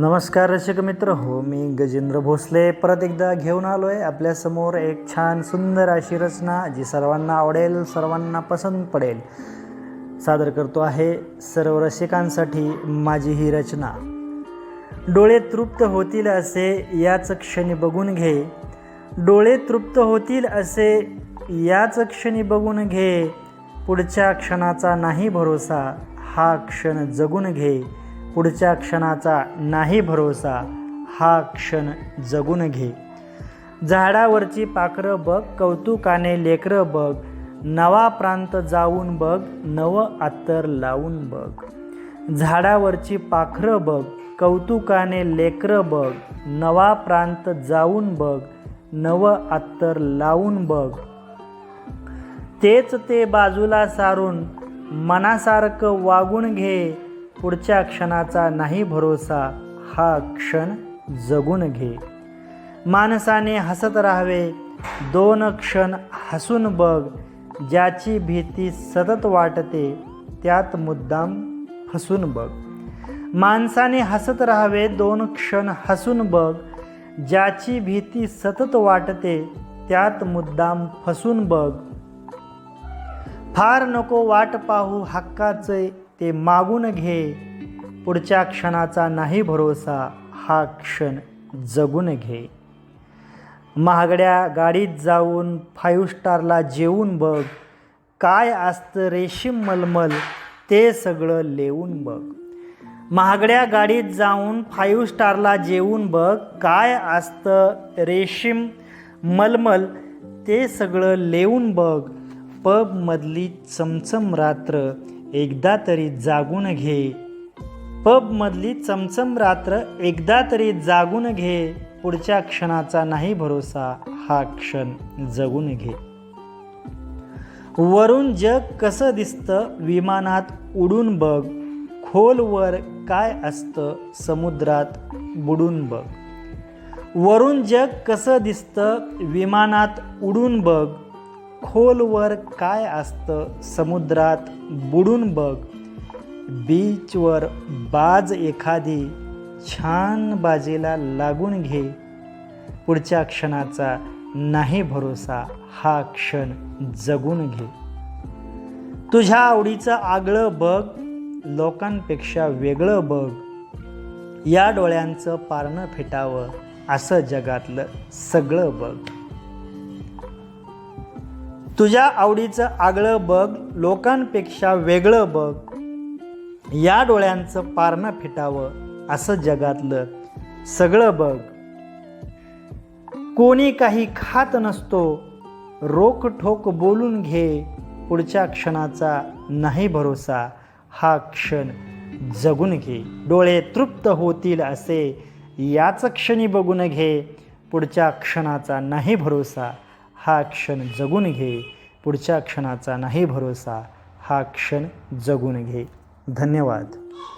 नमस्कार रसिक मित्र हो मी गजेंद्र भोसले. परत एकदा घेऊन आलो आहे आपल्यासमोर एक छान सुंदर अशी रचना जी सर्वांना आवडेल सर्वांना पसंत पडेल. सादर करतो आहे सर्व रसिकांसाठी माझी ही रचना. डोळे तृप्त होतील असे याच क्षणी बघून घे. डोळे तृप्त होतील असे याच क्षणी बघून घे. पुढच्या क्षणाचा नाही भरोसा हा क्षण जगून घे. पुढच्या क्षणाचा नाही भरोसा हा क्षण जगून घे. झाडावरची पाखरं बघ कौतुकाने लेकरं बघ नवा प्रांत जाऊन बघ नव अत्तर लावून बघ. झाडावरची पाखरं बघ कौतुकाने लेकरं बघ नवा प्रांत जाऊन बघ नव अत्तर लावून बघ. तेच ते बाजूला सारून मनासारखं वागून घे. पुढच्या क्षणाचा नाही भरोसा हा क्षण जगून घे. माणसाने हसत राहावे दोन क्षण हसून बघ ज्याची भीती सतत वाटते त्यात मुद्दाम फसून बघ. माणसाने हसत राहावे दोन क्षण हसून बघ ज्याची भीती सतत वाटते त्यात मुद्दाम फसून बघ. फार नको वाट पाहू हक्काचे ते मागून घे. पुढच्या क्षणाचा नाही भरोसा हा क्षण जगून घे. महागड्या गाडीत जाऊन फाईव्ह स्टारला जेवून बघ. काय असतं रेशीम मलमल ते सगळं लेवून बघ. महागड्या गाडीत जाऊन फाईव्ह स्टारला जेवून बघ. काय असतं रेशीम मलमल ते सगळं लेवून बघ. पबमधली चमचम रात्र एकदा तरी जागून घे. पबमधली चमचम रात्र एकदा तरी जागून घे. पुढच्या क्षणाचा नाही भरोसा हा क्षण जगून घे. वरून जग कसं दिसतं विमानात उडून बघ. खोलवर काय असतं समुद्रात बुडून बघ. वरून जग कसं दिसतं विमानात उडून बघ. खोलवर काय असतं समुद्रात बुडून बघ. बीचवर बाज एखादी छान बाजेला लागून घे. पुढच्या क्षणाचा नाही भरोसा हा क्षण जगून घे. तुझ्या आवडीचं आगळं बघ लोकांपेक्षा वेगळं बघ. या डोळ्यांचं पारणं फिटावं असं जगातलं सगळं बघ. तुझ्या आवडीचं आगळं बघ लोकांपेक्षा वेगळं बघ. या डोळ्यांचं पारणं फिटावं असं जगातलं सगळं बघ. कोणी काही खात नसतो रोख ठोक बोलून घे पुढच्या क्षणाचा नाही भरोसा हा क्षण जगून घे. डोळे तृप्त होतील असे याच क्षणी बघून घे पुढच्या क्षणाचा नाही भरोसा हा क्षण जगून घे. पुढच्या क्षणाचा नाही भरोसा. हा क्षण जगून घे. धन्यवाद.